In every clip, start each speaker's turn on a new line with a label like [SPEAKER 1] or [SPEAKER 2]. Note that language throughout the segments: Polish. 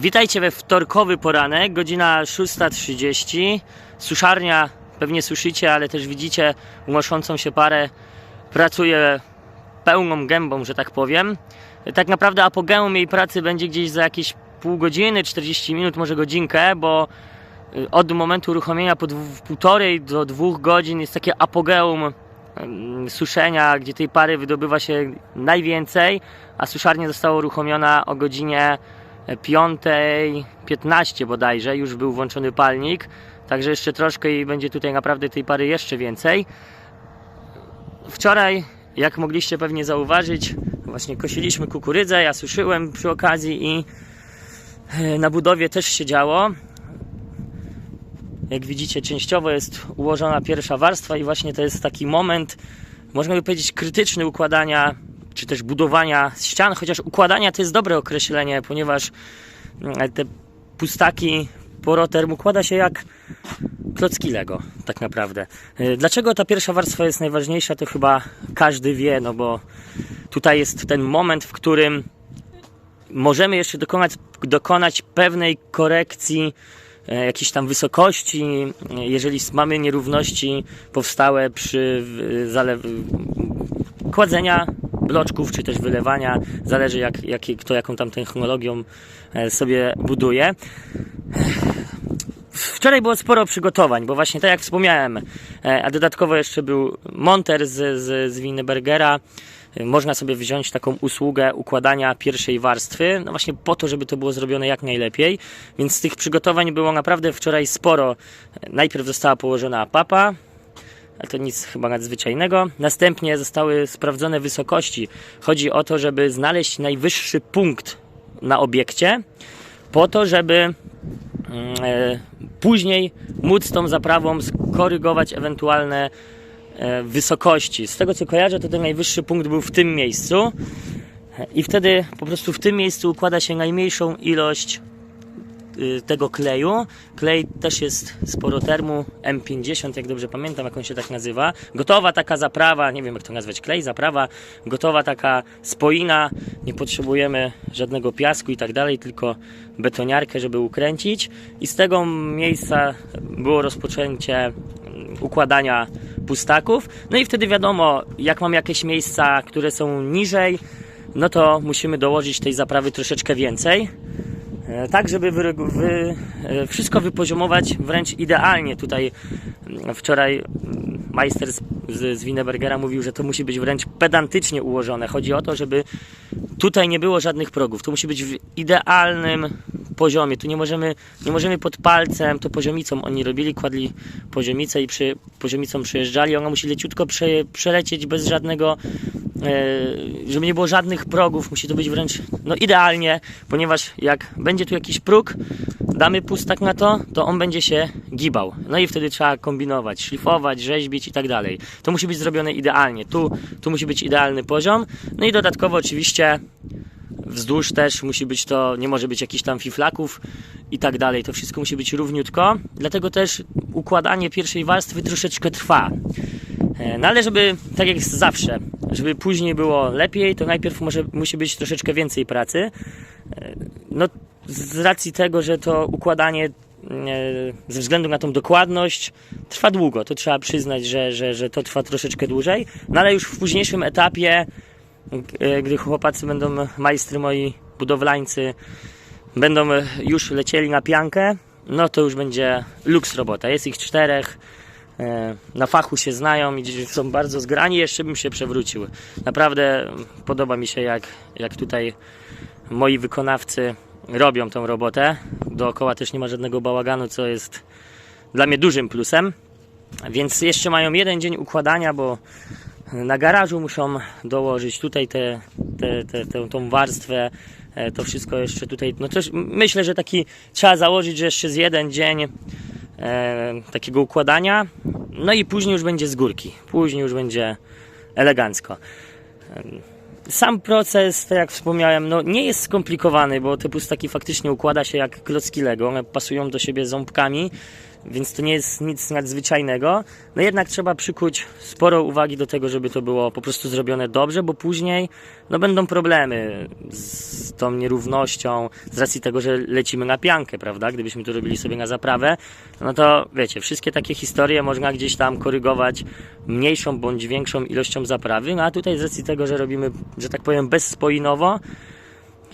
[SPEAKER 1] Witajcie we wtorkowy poranek, godzina 6.30. Suszarnia, pewnie słyszycie, ale też widzicie unoszącą się parę. Pracuje pełną gębą, że tak powiem. Tak naprawdę apogeum jej pracy będzie gdzieś za jakieś pół godziny, 40 minut, może godzinkę, bo y, od momentu uruchomienia po półtorej do dwóch godzin jest takie apogeum suszenia, gdzie tej pary wydobywa się najwięcej, a suszarnia została uruchomiona o godzinie 5.15 bodajże, już był włączony palnik, także jeszcze troszkę i będzie tutaj naprawdę tej pary jeszcze więcej. Wczoraj, jak mogliście pewnie zauważyć, właśnie kosiliśmy kukurydzę, ja suszyłem przy okazji i e, na budowie też się działo. Jak widzicie, częściowo jest ułożona pierwsza warstwa i właśnie to jest taki moment, można by powiedzieć, krytyczny układania czy też budowania ścian, chociaż układania to jest dobre określenie, ponieważ mm, te pustaki poroterm układa się jak klocki Lego, tak naprawdę. Y, Dlaczego ta pierwsza warstwa jest najważniejsza, to chyba każdy wie, no bo tutaj jest ten moment, w którym możemy jeszcze dokonać, dokonać pewnej korekcji e, jakiejś tam wysokości, e, jeżeli mamy nierówności powstałe przy zalew kładzenia bloczków, czy też wylewania, zależy jak, jak, kto jaką tam technologią e, sobie buduje. Wczoraj było sporo przygotowań, bo właśnie tak jak wspomniałem, e, a dodatkowo jeszcze był monter z, z, z Wienerbergera. E, Można sobie wziąć taką usługę układania pierwszej warstwy, no właśnie po to, żeby to było zrobione jak najlepiej. Więc z tych przygotowań było naprawdę wczoraj sporo. Najpierw została położona papa, ale to nic chyba nadzwyczajnego. Następnie zostały sprawdzone wysokości. Chodzi o to, żeby znaleźć najwyższy punkt na obiekcie, po to, żeby mm, e, później móc tą zaprawą skorygować ewentualne e, wysokości. Z tego co kojarzę, to ten najwyższy punkt był w tym miejscu. I wtedy po prostu w tym miejscu układa się najmniejszą ilość tego kleju. Klej też jest z porotermu M50, jak dobrze pamiętam, jak on się tak nazywa. Gotowa taka zaprawa, nie wiem jak to nazwać, klej, zaprawa, gotowa taka spoina. Nie potrzebujemy żadnego piasku i tak dalej, tylko betoniarkę, żeby ukręcić. I z tego miejsca było rozpoczęcie mm, układania pustaków. No i wtedy wiadomo, jak mam jakieś miejsca, które są niżej, no to musimy dołożyć tej zaprawy troszeczkę więcej. E, tak, żeby wy, wy, e, wszystko wypoziomować wręcz idealnie. Tutaj mm, wczoraj mm, majster z, z, Wienerbergera mówił, że to musi być wręcz pedantycznie ułożone. Chodzi o to, żeby tutaj nie było żadnych progów. To musi być w idealnym poziomie. Tu nie możemy, nie możemy pod palcem, to poziomicą oni robili, kładli poziomicę i przy poziomicą przejeżdżali. Ona musi leciutko prze, przelecieć bez żadnego żeby nie było żadnych progów, musi to być wręcz no idealnie, ponieważ jak będzie tu jakiś próg, damy pustak na to, to on będzie się gibał. No i wtedy trzeba kombinować, szlifować, rzeźbić i tak dalej. To musi być zrobione idealnie. Tu, tu musi być idealny poziom. No i dodatkowo oczywiście wzdłuż też musi być to, nie może być jakichś tam fiflaków i tak dalej. To wszystko musi być równiutko. Dlatego też układanie pierwszej warstwy troszeczkę trwa. E, No ale żeby, tak jak zawsze, żeby później było lepiej, to najpierw może, musi być troszeczkę więcej pracy. E, No z racji tego, że to układanie e, ze względu na tą dokładność trwa długo, to trzeba przyznać, że, że, że to trwa troszeczkę dłużej, no ale już w późniejszym etapie, e, gdy chłopacy będą, majstry moi, budowlańcy, będą już lecieli na piankę, no to już będzie luks robota. Jest ich czterech, na fachu się znają i są bardzo zgrani, jeszcze bym się przewrócił. Naprawdę podoba mi się jak, jak tutaj moi wykonawcy robią tą robotę. Dookoła też nie ma żadnego bałaganu, co jest dla mnie dużym plusem. Więc jeszcze mają jeden dzień układania, bo na garażu muszą dołożyć tutaj te, te, te, tę, tą warstwę, e, to wszystko jeszcze tutaj. No też myślę, że taki trzeba założyć, że jeszcze z jeden dzień e, takiego układania, no i później już będzie z górki. Później już będzie elegancko. Sam proces, tak jak wspomniałem, no nie jest skomplikowany, bo te pustaki faktycznie układa się jak klocki Lego. One pasują do siebie ząbkami. Więc to nie jest nic nadzwyczajnego. No jednak trzeba przykuć sporo uwagi do tego, żeby to było po prostu zrobione dobrze, bo później no będą problemy z tą nierównością, z racji tego, że lecimy na piankę, prawda? Gdybyśmy to robili sobie na zaprawę, no to wiecie, wszystkie takie historie można gdzieś tam korygować mniejszą bądź większą ilością zaprawy, no a tutaj z racji tego, że robimy, że tak powiem, bezspoinowo,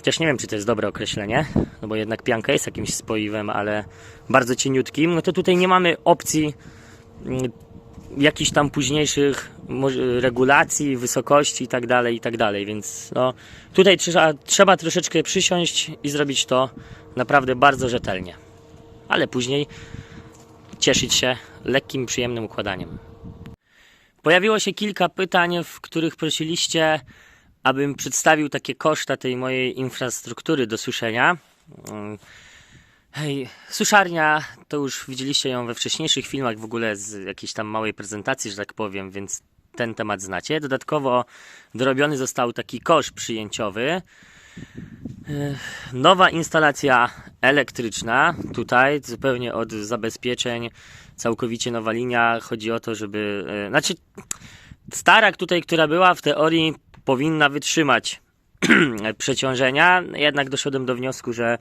[SPEAKER 1] Chociaż nie wiem, czy to jest dobre określenie, no bo jednak pianka jest jakimś spoiwem, ale bardzo cieniutkim. No to tutaj nie mamy opcji mm, jakichś tam późniejszych regulacji, wysokości i tak dalej, i tak dalej. Więc no, tutaj trzeba, trzeba troszeczkę przysiąść i zrobić to naprawdę bardzo rzetelnie. Ale później cieszyć się lekkim, przyjemnym układaniem. Pojawiło się kilka pytań, w których prosiliście abym przedstawił takie koszta tej mojej infrastruktury do suszenia. Hej, suszarnia, to już widzieliście ją we wcześniejszych filmach, w ogóle z jakiejś tam małej prezentacji, że tak powiem, więc ten temat znacie. Dodatkowo dorobiony został taki kosz przyjęciowy. Nowa instalacja elektryczna, tutaj zupełnie od zabezpieczeń, całkowicie nowa linia. Chodzi o to, żeby. e, Znaczy, stara tutaj, która była w teorii powinna wytrzymać przeciążenia, jednak doszedłem do wniosku, że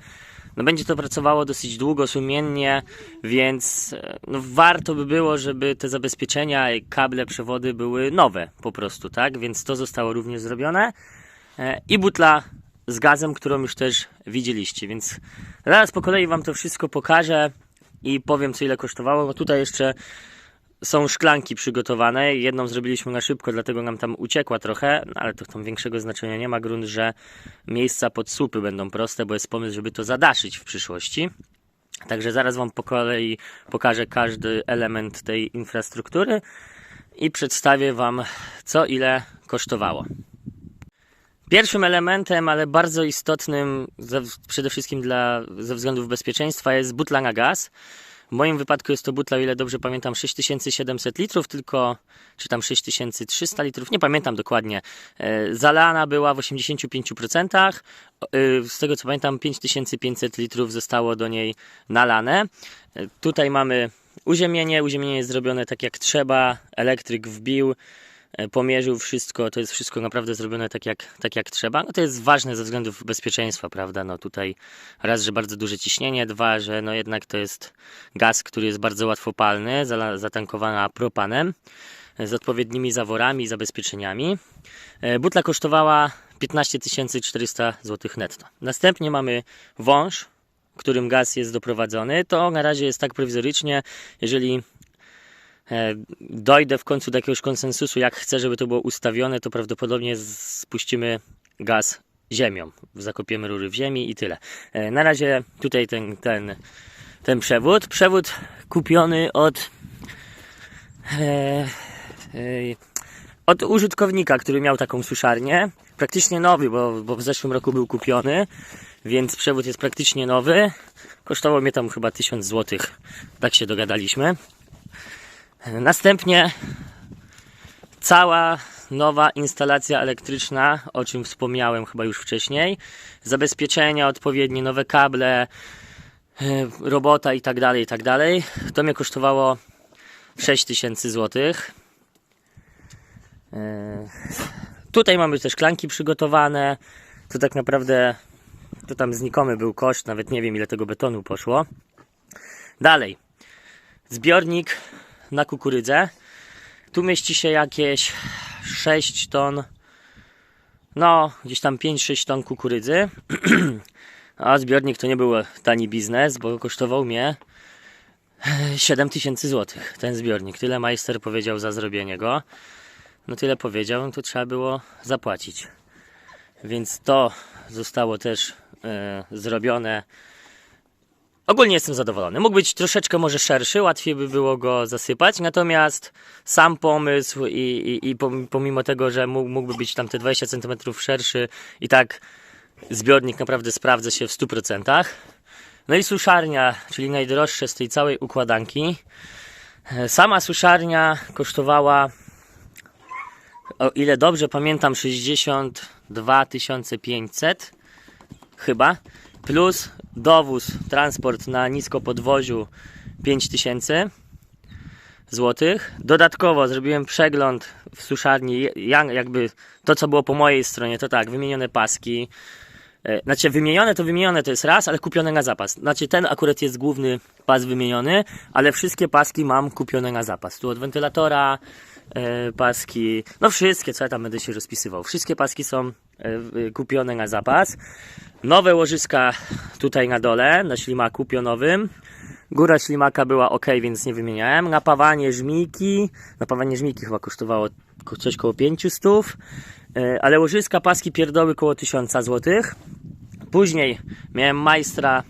[SPEAKER 1] no będzie to pracowało dosyć długo, sumiennie, więc e, no warto by było, żeby te zabezpieczenia, i kable, przewody były nowe po prostu, tak? Więc to zostało również zrobione. E, I butla z gazem, którą już też widzieliście, więc zaraz po kolei Wam to wszystko pokażę i powiem, co ile kosztowało. Bo tutaj jeszcze są szklanki przygotowane. Jedną zrobiliśmy na szybko, dlatego nam tam uciekła trochę, no ale to tam większego znaczenia nie ma. Grunt, że miejsca pod słupy będą proste, bo jest pomysł, żeby to zadaszyć w przyszłości. Także zaraz Wam po kolei pokażę każdy element tej infrastruktury i przedstawię Wam, co ile kosztowało. Pierwszym elementem, ale bardzo istotnym ze, przede wszystkim dla, ze względów bezpieczeństwa jest butla na gaz. W moim wypadku jest to butla, o ile dobrze pamiętam, 6700 litrów, tylko czy tam 6300 litrów, nie pamiętam dokładnie. E, Zalana była w 85%. e, Z tego co pamiętam, 5500 litrów zostało do niej nalane. E, Tutaj mamy uziemienie. Uziemienie jest zrobione tak jak trzeba. Elektryk wbił pomierzył wszystko, to jest wszystko naprawdę zrobione tak jak, tak jak trzeba. No to jest ważne ze względów bezpieczeństwa, prawda? No tutaj raz, że bardzo duże ciśnienie, dwa, że no jednak to jest gaz, który jest bardzo łatwopalny, zala- zatankowany propanem e, z odpowiednimi zaworami i zabezpieczeniami. E, Butla kosztowała 15 400 zł netto. Następnie mamy wąż, którym gaz jest doprowadzony. To na razie jest tak prowizorycznie, jeżeli e, dojdę w końcu do jakiegoś konsensusu, jak chcę, żeby to było ustawione, to prawdopodobnie spuścimy gaz ziemią. Zakopiemy rury w ziemi i tyle. E, Na razie tutaj ten, ten, ten przewód. Przewód kupiony od e, e, od użytkownika, który miał taką suszarnię. Praktycznie nowy, bo, bo w zeszłym roku był kupiony, więc przewód jest praktycznie nowy. Kosztowało mnie tam chyba 1000 zł. Tak się dogadaliśmy. Następnie cała nowa instalacja elektryczna, o czym wspomniałem chyba już wcześniej. Zabezpieczenia, odpowiednie nowe kable, e, robota i tak dalej, i tak dalej. To mnie kosztowało 6000 zł. E, Tutaj mamy te szklanki przygotowane. To tak naprawdę to tam znikomy był koszt, nawet nie wiem ile tego betonu poszło. Dalej. Zbiornik na kukurydzę. Tu mieści się jakieś 6 ton, no gdzieś tam 5-6 ton kukurydzy. A zbiornik to nie był tani biznes, bo kosztował mnie 7 tysięcy złotych ten zbiornik. Tyle majster powiedział za zrobienie go. No tyle powiedział, to trzeba było zapłacić. Więc to zostało też e, zrobione. Ogólnie jestem zadowolony. Mógł być troszeczkę może szerszy, łatwiej by było go zasypać, natomiast sam pomysł i, i, i pom- pomimo tego, że mógł, mógłby być tam te 20 cm szerszy i tak zbiornik naprawdę sprawdza się w 100%. No i suszarnia, czyli najdroższe z tej całej układanki. Sama suszarnia kosztowała o ile dobrze pamiętam, 62 500 chyba, plus dowóz, transport na niskopodwoziu 5000 złotych. Dodatkowo zrobiłem przegląd w suszarni, ja- jakby to co było po mojej stronie, to tak, wymienione paski, E, Znaczy wymienione to wymienione to jest raz, ale kupione na zapas. Znaczy ten akurat jest główny pas wymieniony, ale wszystkie paski mam kupione na zapas. Tu od wentylatora, paski, no wszystkie, co ja tam będę się rozpisywał. Wszystkie paski są e, kupione na zapas. Nowe łożyska tutaj na dole, na ślimaku pionowym. Góra ślimaka była ok, więc nie wymieniałem. Napawanie żmijki, napawanie żmijki chyba kosztowało ko- coś koło 500, e, ale łożyska, paski, pierdoły koło 1000 złotych. Później miałem majstra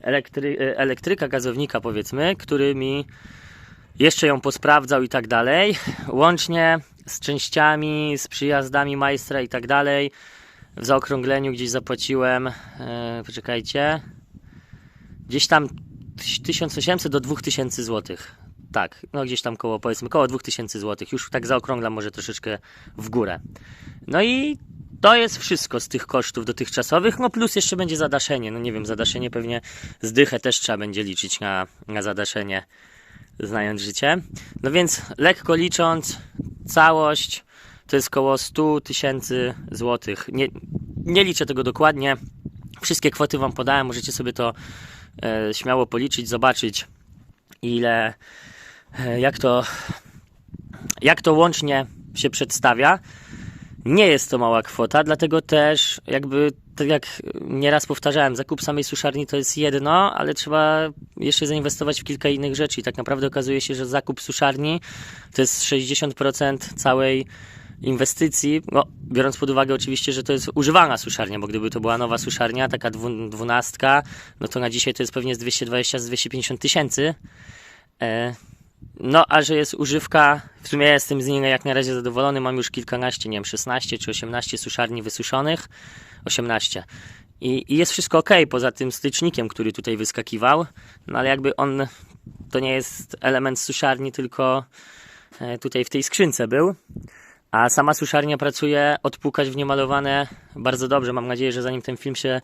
[SPEAKER 1] elektry, e, elektryka, gazownika powiedzmy, który mi jeszcze ją posprawdzał i tak dalej. Łącznie z częściami, z przyjazdami majstra i tak dalej. W zaokrągleniu gdzieś zapłaciłem, e, poczekajcie, gdzieś tam 1800 do 2000 złotych. Tak, no gdzieś tam koło, powiedzmy, koło 2000 złotych. Już tak zaokrąglam może troszeczkę w górę. No i to jest wszystko z tych kosztów dotychczasowych, no plus jeszcze będzie zadaszenie. No nie wiem, zadaszenie pewnie zdychę też trzeba będzie liczyć na, na zadaszenie, znając życie. No więc lekko licząc, całość to jest koło 100 tysięcy złotych. Nie, nie liczę tego dokładnie. Wszystkie kwoty Wam podałem, możecie sobie to e, śmiało policzyć, zobaczyć ile, e, jak to, jak to łącznie się przedstawia. Nie jest to mała kwota, dlatego też jakby, tak jak nieraz powtarzałem, zakup samej suszarni to jest jedno, ale trzeba jeszcze zainwestować w kilka innych rzeczy i tak naprawdę okazuje się, że zakup suszarni to jest 60% całej inwestycji, no, biorąc pod uwagę oczywiście, że to jest używana suszarnia, bo gdyby to była nowa suszarnia, taka dwu- dwunastka, no to na dzisiaj to jest pewnie z 220, z 250 tysięcy. E, no, a że jest używka, w sumie jestem z niej jak na razie zadowolony, mam już kilkanaście, nie wiem, 16 czy 18 suszarni wysuszonych, 18. I, i jest wszystko ok, poza tym stycznikiem, który tutaj wyskakiwał, no ale jakby on, to nie jest element suszarni, tylko e, tutaj w tej skrzynce był. A sama suszarnia pracuje, odpukać w niemalowane bardzo dobrze. Mam nadzieję, że zanim ten film się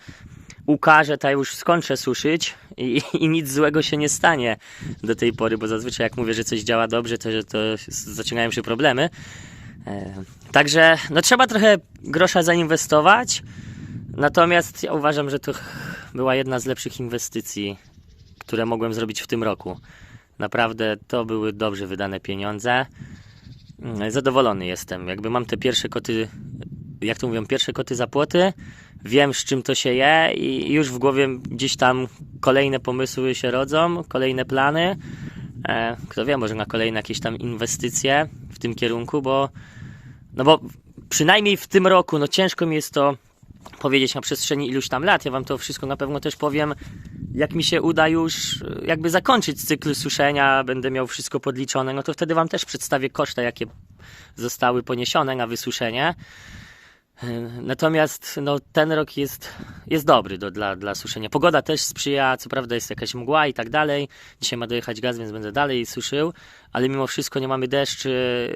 [SPEAKER 1] ukaże, to ja już skończę suszyć i, i nic złego się nie stanie do tej pory, bo zazwyczaj jak mówię, że coś działa dobrze, to, to zaczynają się problemy. E, Także no trzeba trochę grosza zainwestować, natomiast ja uważam, że to była jedna z lepszych inwestycji, które mogłem zrobić w tym roku. Naprawdę to były dobrze wydane pieniądze. Mm, Zadowolony jestem. Jakby mam te pierwsze koty, jak to mówią, pierwsze koty za płoty. Wiem z czym to się je i już w głowie gdzieś tam kolejne pomysły się rodzą, kolejne plany. E, Kto wie, może na kolejne jakieś tam inwestycje w tym kierunku, bo no bo przynajmniej w tym roku, no ciężko mi jest to powiedzieć na przestrzeni iluś tam lat. Ja wam to wszystko na pewno też powiem, jak mi się uda już e, jakby zakończyć cykl suszenia, będę miał wszystko podliczone, no to wtedy wam też przedstawię koszty, jakie zostały poniesione na wysuszenie. Natomiast no, ten rok jest, jest dobry do, dla, dla suszenia. Pogoda też sprzyja, co prawda jest jakaś mgła i tak dalej. Dzisiaj ma dojechać gaz, więc będę dalej suszył, ale mimo wszystko nie mamy deszczy,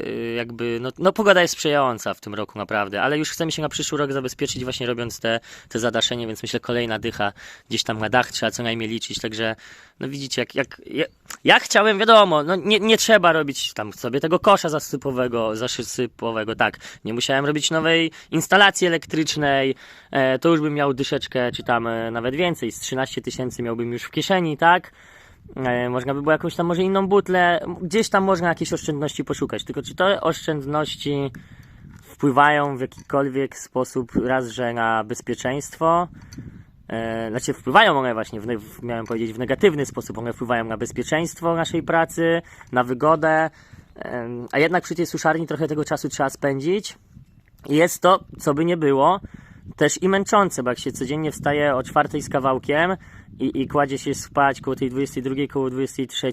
[SPEAKER 1] y, jakby, no, no pogoda jest sprzyjająca w tym roku naprawdę, ale już chcemy się na przyszły rok zabezpieczyć właśnie robiąc te, te zadaszenie, więc myślę kolejna dycha gdzieś tam na dach trzeba co najmniej liczyć, także no widzicie, jak, jak ja, ja chciałem, wiadomo, no nie, nie trzeba robić tam sobie tego kosza zasypowego, zasypowego, tak, nie musiałem robić nowej instalacji elektrycznej, e, to już bym miał dyszeczkę, czy tam e, nawet więcej, z 13 tysięcy miałbym już w kieszeni, tak, Można by było jakąś tam może inną butlę, gdzieś tam można jakieś oszczędności poszukać. Tylko czy te oszczędności wpływają w jakikolwiek sposób raz, że na bezpieczeństwo, e, znaczy wpływają one właśnie, w, miałem powiedzieć, w negatywny sposób, one wpływają na bezpieczeństwo naszej pracy, na wygodę, a jednak przy tej suszarni trochę tego czasu trzeba spędzić. Jest to, co by nie było, też i męczące, bo jak się codziennie wstaje o czwartej z kawałkiem i, i kładzie się spać koło tej 22, koło 23,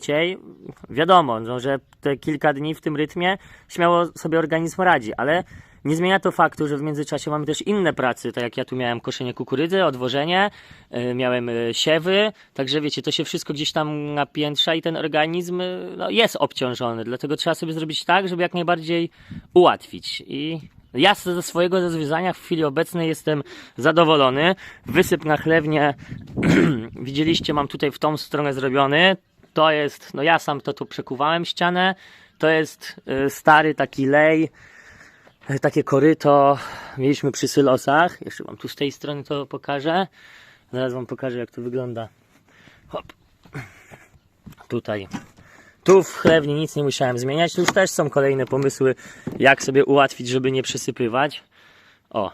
[SPEAKER 1] wiadomo, no, że te kilka dni w tym rytmie śmiało sobie organizm radzi, ale nie zmienia to faktu, że w międzyczasie mamy też inne prace, tak jak ja tu miałem koszenie kukurydzy, odwożenie, y, miałem y, siewy, także wiecie, to się wszystko gdzieś tam napiętrza i ten organizm y, no, jest obciążony, dlatego trzeba sobie zrobić tak, żeby jak najbardziej ułatwić i ja ze swojego rozwiązania w chwili obecnej jestem zadowolony. Wysyp na chlewnię, widzieliście, mam tutaj w tą stronę zrobiony. To jest, no ja sam to tu przekuwałem ścianę. To jest y, stary taki lej, y, takie koryto. Mieliśmy przy Sylosach. Jeszcze wam tu z tej strony to pokażę. Zaraz wam pokażę jak to wygląda. Hop. Tutaj. Tu w chlewni nic nie musiałem zmieniać. Tu już też są kolejne pomysły, jak sobie ułatwić, żeby nie przesypywać. O.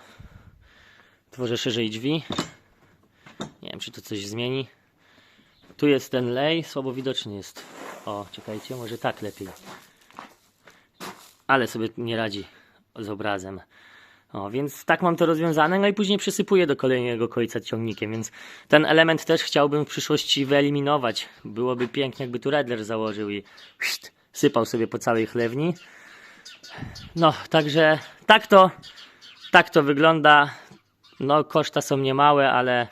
[SPEAKER 1] Tworzę szerzej drzwi. Nie wiem, czy to coś zmieni. Tu jest ten lej, słabo widoczny jest. O, czekajcie, może tak lepiej. Ale sobie nie radzi z obrazem. O, więc tak mam to rozwiązane, no i później przysypuję do kolejnego końca ciągnikiem, więc ten element też chciałbym w przyszłości wyeliminować. Byłoby pięknie, jakby tu redler założył i sypał sobie po całej chlewni. No, także tak to, tak to wygląda. No, koszta są niemałe, ale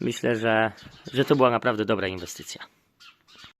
[SPEAKER 1] myślę, że, że to była naprawdę dobra inwestycja.